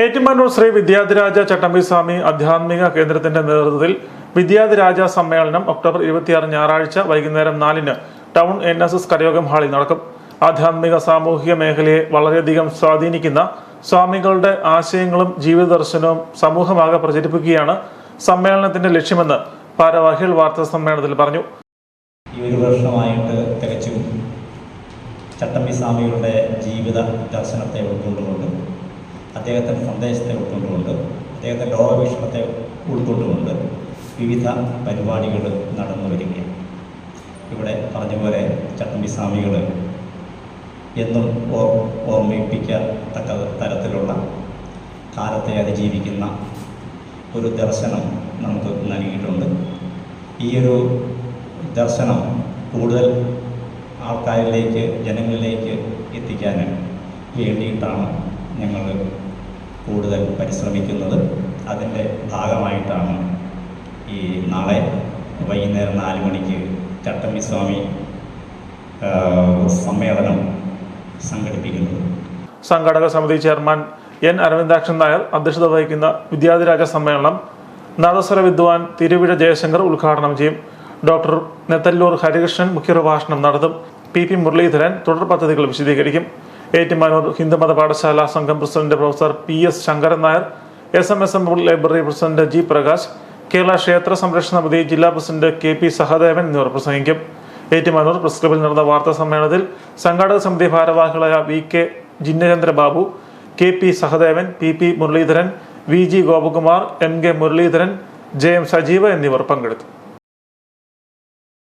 ഏറ്റുമാനൂർ ശ്രീ വിദ്യാധിരാജ ചട്ടമ്പി സ്വാമി ആധ്യാത്മിക കേന്ദ്രത്തിന്റെ നേതൃത്വത്തിൽ വിദ്യാധിരാജ സമ്മേളനം ഒക്ടോബർ ഇരുപത്തിയാറ് ഞായറാഴ്ച വൈകുന്നേരം നാലിന് ടൗൺ എൻ എസ് എസ് കരയോഗം ഹാളിൽ നടക്കും. ആധ്യാത്മിക സാമൂഹിക മേഖലയെ വളരെയധികം സ്വാധീനിക്കുന്ന സ്വാമികളുടെ ആശയങ്ങളും ജീവിത ദർശനവും സമൂഹമാകെ പ്രചരിപ്പിക്കുകയാണ് സമ്മേളനത്തിന്റെ ലക്ഷ്യമെന്ന് ഭാരവാഹികൾ വാർത്താ സമ്മേളനത്തിൽ പറഞ്ഞു. ഈ ഒരു വർഷമായിട്ട് തികച്ചും ചട്ടമ്പി സ്വാമികളുടെ ജീവിത ദർശനത്തെ ഉൾക്കൊണ്ടുകൊണ്ട് അദ്ദേഹത്തിന്റെ സന്ദേശത്തെ ഉൾക്കൊണ്ടുകൊണ്ട് അദ്ദേഹത്തിന്റെ ലോകവീക്ഷണത്തെ ഉൾക്കൊണ്ടുകൊണ്ട് വിവിധ പരിപാടികൾ നടന്നു വരികയാണ്. ഇവിടെ പറഞ്ഞ ചട്ടമ്പി സ്വാമികൾ എന്നും ഓർ ഓർമ്മിപ്പിക്കത്തക്ക തരത്തിലുള്ള കാലത്തെ അതിജീവിക്കുന്ന ഒരു ദർശനം നമുക്ക് നൽകിയിട്ടുണ്ട്. ഈ ഒരു ദർശനം കൂടുതൽ ആൾക്കാരിലേക്ക് ജനങ്ങളിലേക്ക് എത്തിക്കാൻ വേണ്ടിയിട്ടാണ് ഞങ്ങൾ കൂടുതൽ പരിശ്രമിക്കുന്നത് അതിന്റെ ഭാഗമായിട്ടാണ് ഈ നാളെ വൈകുന്നേരം നാല് മണിക്ക് ചട്ടമ്പി സ്വാമി സമ്മേളനം സംഘടിപ്പിക്കുന്നത്. സംഘടക സമിതി ചെയർമാൻ എൻ അരവിന്ദാക്ഷൻ നായർ അധ്യക്ഷത വഹിക്കുന്ന വിദ്യാധിരാജ സമ്മേളനം നാദസ്വര വിദ്വാൻ തിരുവിഴ ജയശങ്കർ ഉദ്ഘാടനം ചെയ്യും. ഡോക്ടർ നെത്തല്ലൂർ ഹരികൃഷ്ണൻ മുഖ്യപ്രഭാഷണം നടത്തും. പി പി മുരളീധരൻ തുടർ പദ്ധതികൾ വിശദീകരിക്കും. ഏറ്റുമാനൂർ ഹിന്ദുമത പാഠശാല സംഘം president professor P S Sankaran Nair S M S M library president G Prakash Kerala ക്ഷേത്ര സംരക്ഷണ സമിതി ജില്ലാ പ്രസിഡന്റ് കെ പി സഹദേവൻ എന്നിവർ പ്രസംഗിക്കും. ഏറ്റുമാനൂർ പ്രസ് ക്ലബിൽ നടന്ന വാർത്താ സമ്മേളനത്തിൽ സംഘാടക സമിതി ഭാരവാഹികളായ V K Jinnachandra Babu K P Sahadevan P P Muraleedharan V G Gopakumar M K Muraleedharan J M Sajeeva എന്നിവർ പങ്കെടുത്തു.